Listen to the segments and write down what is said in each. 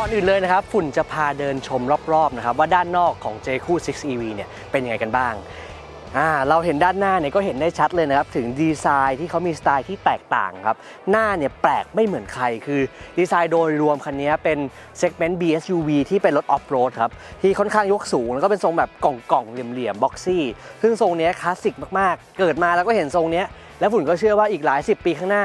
ก่อนอื่นเลยนะครับ ฝุ่นจะพาเดินชมรอบๆนะครับว่าด้านนอกของ j คู่6 EV เนี่ยเป็นยังไงกันบ้างาเราเห็นด้านหน้าเนี่ยก็เห็นได้ชัดเลยนะครับ ถึงดีไซน์ที่เขามีสไตล์ที่แตกต่างครับ หน้าเนี่ยแปลกไม่เหมือนใคร คือดีไซน์โดยรวมคันนี้เป็นเซกเมนต์ BSUV ที่เป็นรถออฟโรดครับ ที่ค่อนข้างยกสูง แล้วก็เป็นทรงแบบกล่องๆเหลี่ยมๆบ็อกซี่ซึ่งทรงนี้คลาสสิกมากๆ เกิดมาแล้วก็เห็นทรงนี้แล้วฝุ่นก็เชื่อว่าอีกหลายสิบปีข้างหน้า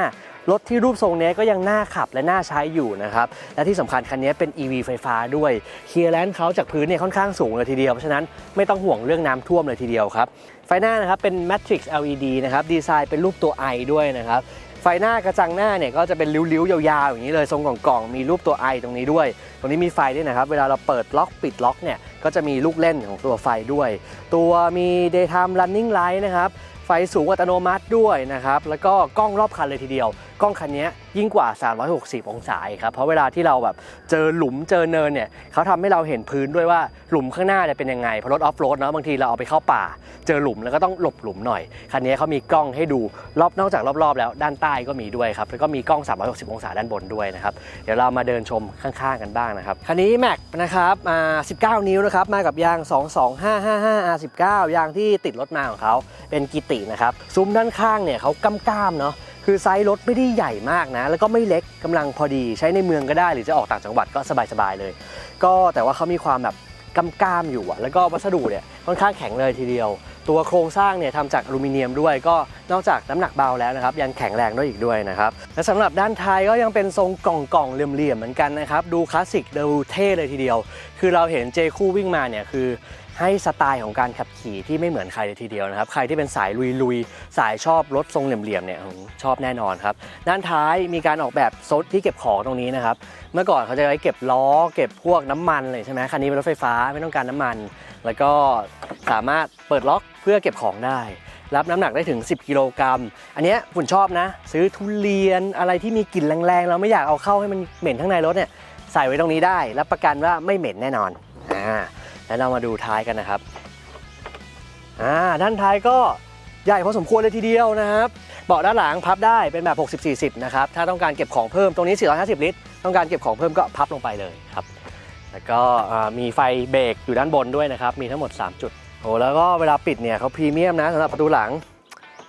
รถที่รูปทรงนี้ก็ยังน่าขับและน่าใช้อยู่นะครับ และที่สำคัญคันนี้เป็น EV ไฟฟ้าด้วยเคลียร์แลนด์เขาจากพื้นเนี่ยค่อนข้างสูงเลยทีเดียว เพราะฉะนั้นไม่ต้องห่วงเรื่องน้ำท่วมเลยทีเดียวครับ ไฟหน้านะครับเป็น Matrix LED นะครับดีไซน์เป็นรูปตัว I ด้วยนะครับไฟหน้ากระจังหน้าเนี่ยก็จะเป็นริ้วๆ ยาวๆ อย่างนี้เลยทรงกล่องๆมีรูปตัว I ตรงนี้ด้วย ตรงนี้มีไฟด้วยนะครับ เวลาเราเปิดล็อกปิดล็อกเนี่ยก็จะมีลูกเล่นของตัวไฟด้วย ตัวมี daytime running light นะครับ ไฟสูงอัตโนมัติด้วยนะครับ แล้วก็กล้องรอบคันเลยทีเดียว ล้องคันนี้ยิ่งกว่า 360 องศาครับ เพราะเวลาที่เราแบบเจอหลุมเจอเนินเนี่ยเขาทำให้เราเห็นพื้นด้วยว่าหลุมข้างหน้าจะเป็นยังไง เพราะรถออฟโรดเนาะบางทีเราเอาไปเข้าป่า เจอหลุมแล้วก็ต้องหลบหลุมหน่อย คันนี้เขามีกล้องให้ดูรอบนอกจากรอบๆ แล้วด้านใต้ก็มีด้วยครับ แล้วก็มีกล้อง 360 องศาด้านบนด้วยนะครับ เดี๋ยวเรามาเดินชมข้างๆกันบ้างนะครับ คันนี้แม็กนะครับอ่า19 นิ้วนะครับ มากับยาง 22555 R19 ยางที่ติดรถมาของเขาเป็นกิตินะครับ ซุ้มด้านข้างเนี่ยเขาก้ามๆเนาะ คือไซส์รถไม่ได้ใหญ่มากนะ แล้วก็ไม่เล็กกำลังพอดีใช้ในเมืองก็ได้ หรือจะออกต่างจังหวัดก็สบายๆเลย ก็แต่ว่าเขามีความแบบก้ามๆอยู่อะแล้วก็วัสดุเนี่ยค่อนข้างแข็งเลยทีเดียว ตัวโครงสร้างเนี่ยทำจากอลูมิเนียมด้วย ก็นอกจากน้ำหนักเบาแล้วนะครับ ยังแข็งแรงด้วยอีกด้วยนะครับ และสำหรับด้านท้ายก็ยังเป็นทรงกล่องๆเหลี่ยมๆเหมือนกันนะครับ ดูคลาสสิกดูเท่เลยทีเดียว คือเราเห็นเจคู่วิ่งมาเนี่ยคือ ให้สไตล์ของการขับขี่ที่ไม่เหมือนใครเลยทีเดียวนะครับ ใครที่เป็นสายลุยๆ สายชอบรถทรงเหลี่ยมๆเนี่ยชอบแน่นอนครับ ด้านท้ายมีการออกแบบโซดที่เก็บของตรงนี้นะครับ เมื่อก่อนเขาจะไว้เก็บล้อ เก็บพวกน้ำมันเลยใช่ไหมคันนี้เป็นรถไฟฟ้าไม่ต้องการน้ำมัน แล้วก็สามารถเปิดล็อกเพื่อเก็บของได้ รับน้ำหนักได้ถึง 10 กิโลกรัม อันนี้ฝุ่นชอบนะ ซื้อทุเรียนอะไรที่มีกลิ่นแรงๆ เราไม่อยากเอาเข้าให้มันเหม็นข้างในรถเนี่ยใส่ไว้ตรงนี้ได้ รับประกันว่าไม่เหม็นแน่นอนอ่า แล้วเรามาดูท้ายกันนะครับอ่าด้านท้ายก็ใหญ่พอสมควรเลยทีเดียวนะครับเบาะด้านหลังพับได้เป็นแบบ 60-40 นะครับ ถ้าต้องการเก็บของเพิ่มตรงนี้ 450 ลิตร ต้องการเก็บของเพิ่มก็พับลงไปเลยครับ แล้วก็มีไฟเบรกอยู่ด้านบนด้วยนะครับ มีทั้งหมด 3 จุดโอ้แล้วก็เวลาปิดเนี่ยเขาพรีเมียมนะสำหรับประตูหลัง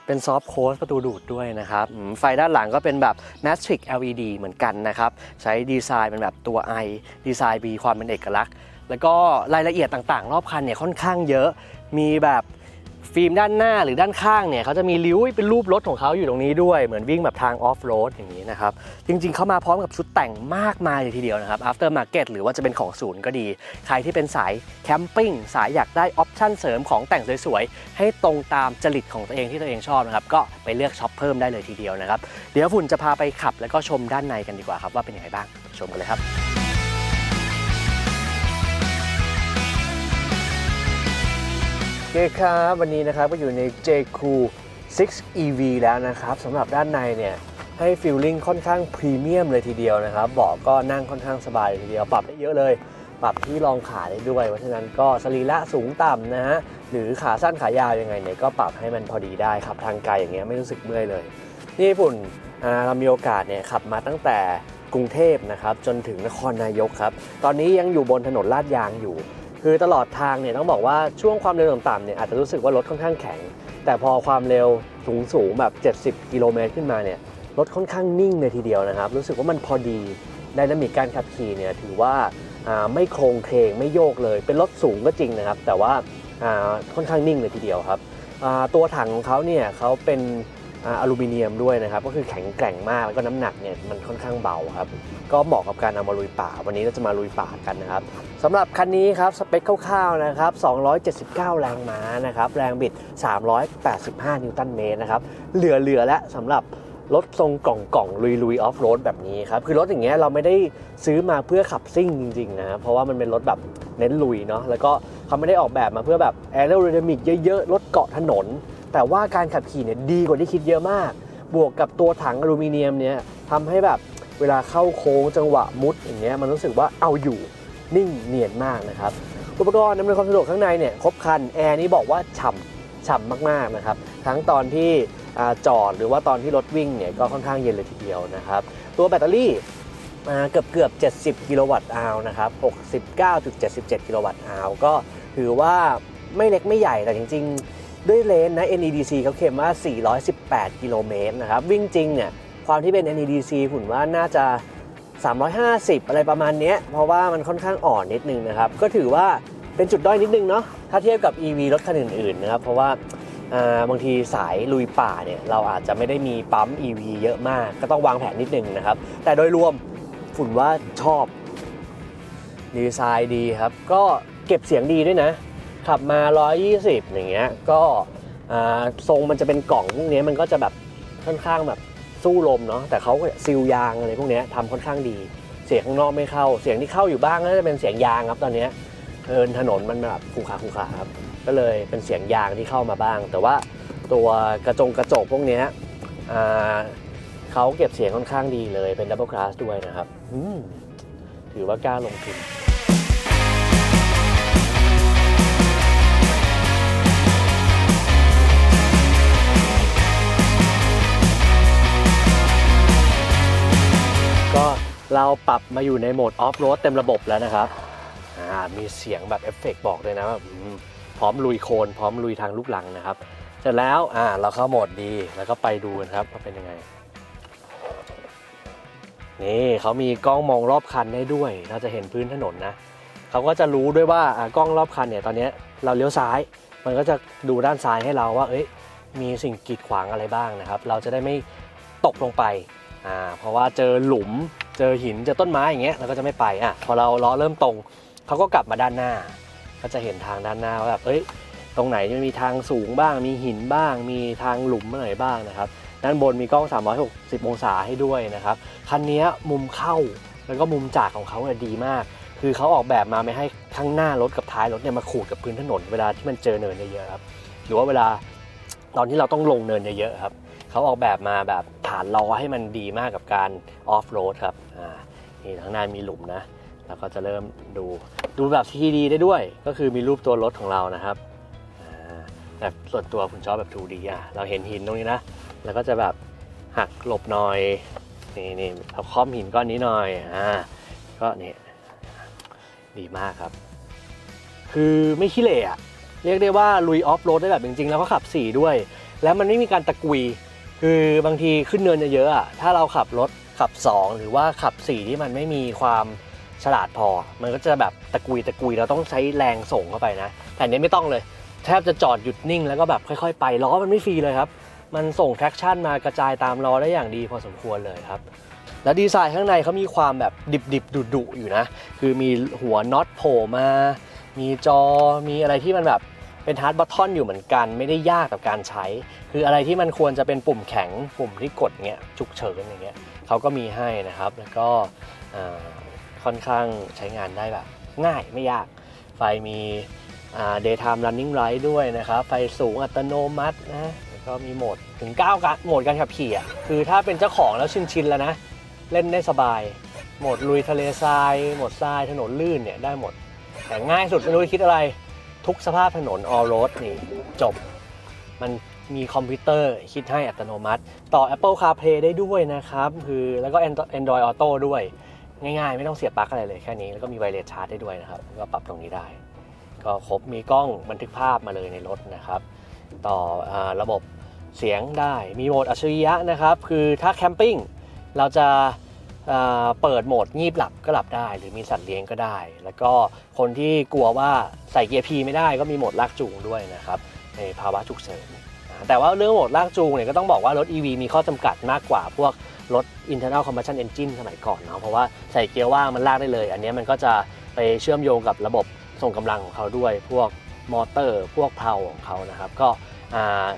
เป็นซอฟต์โค้ดประตูดูดด้วยนะครับ ไฟด้านหลังก็เป็นแบบ Matrix LED เหมือนกันนะครับ ใช้ดีไซน์เป็นแบบตัว I ดีไซน์มีความเป็นเอกลักษณ์ แล้วก็รายละเอียดต่างๆ รอบคันเนี่ยค่อนข้างเยอะ มีแบบฟิล์มด้านหน้าหรือด้านข้างเนี่ยเขาจะมีริ้วเป็นรูปรถของเขาอยู่ตรงนี้ด้วย เหมือนวิ่งแบบทางออฟโรดอย่างนี้นะครับ จริงๆ เขามาพร้อมกับชุดแต่งมากมายเลยทีเดียวนะครับ after market หรือว่าจะเป็นของศูนย์ก็ดี ใครที่เป็นสายแคมปิ้งสายอยากได้ออปชั่นเสริมของแต่งสวยๆ ให้ตรงตามจริตของตัวเองที่ตัวเองชอบนะครับ ก็ไปเลือกช็อปเพิ่มได้เลยทีเดียวนะครับ เดี๋ยวฝุ่นจะพาไปขับแล้วก็ชมด้านในกันดีกว่าครับว่าเป็นยังไงบ้างชมกันเลยครับ เคครับวันนี้นะครับก็อยู่ใน j c o o 6 EV แล้วนะครับสำหรับด้านในเนี่ยให้ฟีลลิ่งค่อนข้างพรีเมียมเลยทีเดียวนะครับเบาะก็นั่งค่อนข้างสบายเลยทีเดียว ปรับได้เยอะเลย ปรับที่รองขาได้ด้วย เพราะฉะนั้นก็สรีระสูงต่ำนะฮะหรือขาสั้นขายาวยังไงเนี่ยก็ปรับให้มันพอดีได้ขับทางไกลอย่างเงี้ยไม่รู้สึกเมื่อยเลยนี่ญี่ปุ่นเรามีโอกาสเนี่ยขับมาตั้งแต่กรุงเทพนะครับจนถึงนครนายกครับตอนนี้ยังอยู่บนถนนลาดยางอยู่ คือตลอดทางเนี่ยต้องบอกว่าช่วงความเร็วต่ำๆเนี่ยอาจจะรู้สึกว่ารถค่อนข้างแข็ง แต่พอความเร็วสูงสูงๆแบบ 70 กิโลเมตรขึ้นมาเนี่ยรถค่อนข้างนิ่งเลยทีเดียวนะครับ รู้สึกว่ามันพอดีไดนามิกการขับขี่เนี่ยถือว่าไม่โครงเคงไม่โยกเลย เป็นรถสูงก็จริงนะครับ แต่ว่าค่อนข้างนิ่งเลยทีเดียวครับตัวถังของเขาเนี่ยเขาเป็น อลูมิเนียมด้วยนะครับ ก็คือแข็งแกร่งมากแล้วก็น้ำหนักเนี่ยมันค่อนข้างเบาครับ ก็เหมาะกับการเอามาลุยป่า วันนี้เราจะมาลุยป่ากันนะครับสำหรับคันนี้ครับสเปคคร่าวๆนะครับ279 แรงม้านะครับ แรงบิด 385 นิวตันเมตรนะครับ เหลือๆแล้วสำหรับรถทรงกล่องกล่องลุยลุยออฟโรดแบบนี้ครับ คือรถอย่างเงี้ยเราไม่ได้ซื้อมาเพื่อขับซิ่งจริงๆนะเพราะว่ามันเป็นรถแบบเน้นลุยเนาะแล้วก็เขาไม่ได้ออกแบบมาเพื่อแบบแอโร d y นามิกเยอะๆรถเกาะถนน แต่ว่าการขับขี่เนี่ยดีกว่าที่คิดเยอะมาก บวกกับตัวถังอลูมิเนียมเนี่ยทำให้แบบเวลาเข้าโค้งจังหวะมุดอย่างเงี้ยมันรู้สึกว่าเอาอยู่นิ่งเนียนมากนะครับอุปกรณ์อำนวยความสะดวกข้างในเนี่ยครบครันแอร์นี้บอกว่าฉ่ำฉ่ำมากๆนะครับทั้งตอนที่จอดหรือว่าตอนที่รถวิ่งเนี่ยก็ค่อนข้างเย็นเลยทีเดียวนะครับตัวแบตเตอรี่เกือบเกือบ 70 กิโลวัตต์อาวนะครับ 69.77 กิโลวัตต์อาวก็ถือว่าไม่เล็กไม่ใหญ่แต่จริง ๆ ด้วยเลนนะ NEDC เขาเข็มว่า 418 กิโลเมตรนะครับ วิ่งจริงเนี่ย ความที่เป็น NEDC หุ่นว่าน่าจะ 350 อะไรประมาณนี้ เพราะว่ามันค่อนข้างอ่อนนิดนึงนะครับ ก็ถือว่าเป็นจุดด้อยนิดนึงเนาะ ถ้าเทียบกับ EV รถคันอื่นๆนะครับ เพราะว่าอ่าบางทีสายลุยป่าเนี่ย เราอาจจะไม่ได้มีปั๊ม EV เยอะมาก ก็ต้องวางแผนนิดนึงนะครับ แต่โดยรวมฝุ่นว่าชอบ ดีไซน์ดีครับ ก็เก็บเสียงดีด้วยนะ ขับมา 120 อย่างเงี้ย ก็ทรงมันจะเป็นกล่องพวกเนี้ยมันก็จะแบบค่อนข้างแบบสู้ลมเนาะ แต่เขาซีลยางอะไรพวกเนี้ยทำค่อนข้างดี เสียงข้างนอกไม่เข้า เสียงที่เข้าอยู่บ้างก็จะเป็นเสียงยางครับตอนเนี้ยเอินถนนมันแบบขูขาขูขาครับ ก็เลยเป็นเสียงยางที่เข้ามาบ้าง แต่ว่าตัวกระจงกระจกพวกเนี้ยเขาเก็บเสียงค่อนข้างดีเลยเป็นดับเบิลคลาสด้วยนะครับถือว่ากล้าลงทุน เราปรับมาอยู่ในโหมดออฟโรดเต็มระบบแล้วนะครับ มีเสียงแบบเอฟเฟกต์บอกเลยนะว่าพร้อมลุยโคลนพร้อมลุยทางลูกหลังนะครับ เสร็จแล้วอ่าเราเข้าโหมดดีแล้วก็ไปดูกันครับว่าเป็นยังไง นี่เขามีกล้องมองรอบคันได้ด้วย เราจะเห็นพื้นถนนนะเขาก็จะรู้ด้วยว่ากล้องรอบคันเนี่ยตอนนี้เราเลี้ยวซ้าย มันก็จะดูด้านซ้ายให้เราว่าเอ้ยมีสิ่งกีดขวางอะไรบ้างนะครับ เราจะได้ไม่ตกลงไปอ่าเพราะว่าเจอหลุม เจอหินเจอต้นไม้อย่างเงี้ยเราก็จะไม่ไปอะพอเราล้อเริ่มตรงเขาก็กลับมาด้านหน้า ก็จะเห็นทางด้านหน้าว่าแบบเอ้ยตรงไหนมันมีทางสูงบ้าง มีหินบ้าง มีทางหลุมอะไรบ้างนะครับด้านบนมีกล้อง 360 องศาให้ด้วยนะครับคันนี้มุมเข้าแล้วก็มุมจากของเขาเนี่ยดีมาก คือเขาออกแบบมาไม่ให้ข้างหน้ารถกับท้ายรถเนี่ยมาขูดกับพื้นถนนเวลาที่มันเจอเนินเยอะๆครับหรือว่าเวลาตอนที่เราต้องลงเนินเยอะๆครับ เขาออกแบบมาแบบฐานล้อให้มันดีมากกับการออฟโรดครับอ่านี่ข้างหน้ามีหลุมนะ แล้วก็จะเริ่มดูดูแบบ 3D ได้ด้วย ก็คือมีรูปตัวรถของเรานะครับอ่าแต่ส่วนตัวผมชอบแบบ 2D อะเราเห็นหินตรงนี้นะ แล้วก็จะแบบหักหลบหน่อยนี่นี่เราค้อมหินก้อนนี้หน่อยอ่าก็นี่ดีมากครับ คือไม่ขี้เหร่อะเรียกได้ว่าลุยออฟโรดได้แบบจริงๆ แล้วก็ขับ 4 ด้วย แล้วมันไม่มีการตะกุย คือบางทีขึ้นเนินเยอะๆอะถ้าเราขับรถขับ 2 หรือว่าขับ 4 ที่มันไม่มีความฉลาดพอ มันก็จะแบบตะกุยตะกุยเราต้องใช้แรงส่งเข้าไปนะ แต่อันนี้ไม่ต้องเลย แทบจะจอดหยุดนิ่งแล้วก็แบบค่อยๆ ไปล้อมันไม่ฟรีเลยครับ มันส่ง traction มากระจายตามล้อได้อย่างดีพอสมควรเลยครับ แล้วดีไซน์ข้างในเขามีความแบบดิบๆ ดุๆอยู่นะ คือมีหัวน็อตโผล่มา มีจอ มีอะไรที่มันแบบ เป็นฮาร์ดบัตทอนอยู่เหมือนกันไม่ได้ยากกับการใช้ คืออะไรที่มันควรจะเป็นปุ่มแข็งปุ่มที่กดเงี้ยฉุกเฉินอย่างเงี้ยเขาก็มีให้นะครับ แล้วก็ค่อนข้างใช้งานได้แบบ ง่ายไม่ยาก ไฟมีอ่า daytime running light ด้วยนะครับ ไฟสูงอัตโนมัตินะแล้วก็มีโหมดถึง 9 การโหมดการขับขี่อะคือถ้าเป็นเจ้าของแล้วชินๆแล้วนะ เล่นได้สบาย โหมดลุยทะเลทรายโหมดทรายถนนลื่นเนี่ยได้หมด แต่ง่ายสุดไม่รู้คิดอะไร ทุกสภาพถนน all road นี่จบ มันมีคอมพิวเตอร์คิดให้อัตโนมัติ ต่อ Apple CarPlay ได้ด้วยนะครับ คือแล้วก็ Android Auto ด้วย ง่ายๆ ไม่ต้องเสียบปลั๊กอะไรเลยแค่นี้ แล้วก็มีไวเลสชาร์จได้ด้วยนะครับ ก็ปรับตรงนี้ได้ ก็ครบมีกล้องบันทึกภาพมาเลยในรถนะครับ ต่ออระบบเสียงได้มีโหมดอัจฉริยะนะครับ คือถ้าแคมปิ้งเราจะ เปิดโหมดงีบหลับก็หลับได้ หรือมีสัตว์เลี้ยงก็ได้ แล้วก็คนที่กลัวว่าใส่เกียร์พีไม่ได้ก็มีโหมดลากจูงด้วยนะครับในภาวะฉุกเฉินแต่ว่าเรื่องโหมดลากจูงเนี่ยก็ต้องบอกว่ารถ EV มีข้อจำกัดมากกว่าพวกรถ internal combustion engine สมัยก่อนเนาะเพราะว่าใส่เกียร์ว่างมันลากได้เลย อันนี้มันก็จะไปเชื่อมโยงกับระบบส่งกำลังของเขาด้วย พวกมอเตอร์ พวกเพลาของเขานะครับก็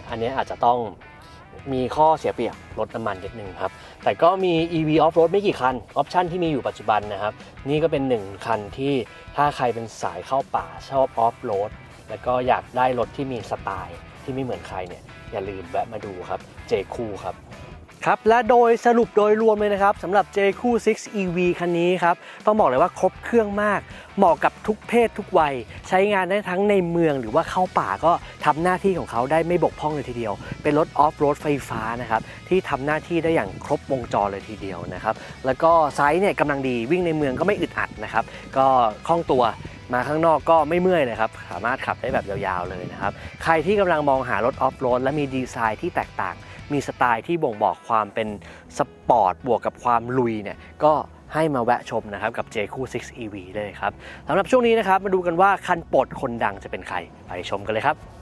อันนี้อาจจะต้อง มีข้อเสียเปรียบลดน้ำมันนิดนึงครับ แต่ก็มี EV off road ไม่กี่คัน ออปชันที่มีอยู่ปัจจุบันนะครับ นี่ก็เป็นหนึ่งคันที่ถ้าใครเป็นสายเข้าป่าชอบออฟโรดแล้วก็อยากได้รถที่มีสไตล์ที่ไม่เหมือนใครเนี่ยอย่าลืมแวะมาดูครับเจคูครับ ครับและโดยสรุปโดยรวมเลยนะครับสำหรับ j q 6 EV คันนี้ครับต้องบอกเลยว่าครบเครื่องมาก เหมาะกับทุกเพศทุกวัย ใช้งานได้ทั้งในเมืองหรือว่าเข้าป่าก็ทำหน้าที่ของเขาได้ไม่บกพร่องเลยทีเดียว เป็นรถออฟโรดไฟฟ้านะครับที่ทำหน้าที่ได้อย่างครบวงจรเลยทีเดียวนะครับแล้วก็ไซส์เนี่ยกำลังดีวิ่งในเมืองก็ไม่อึดอัดนะครับก็คล่องตัวมาข้างนอกก็ไม่เมื่อยเลยครับ สามารถขับได้แบบยาวๆเลยนะครับ ใครที่กำลังมองหารถออฟโรดและมีดีไซน์ที่แตกต่าง มีสไตล์ที่บ่งบอกความเป็นสปอร์ตบวกกับความลุยเนี่ยก็ให้มาแวะชมนะครับกับ j คู่6 EV เลยครับสำหรับช่วงนี้นะครับมาดูกันว่าคันโปรดคนดังจะเป็นใคร ไปชมกันเลยครับ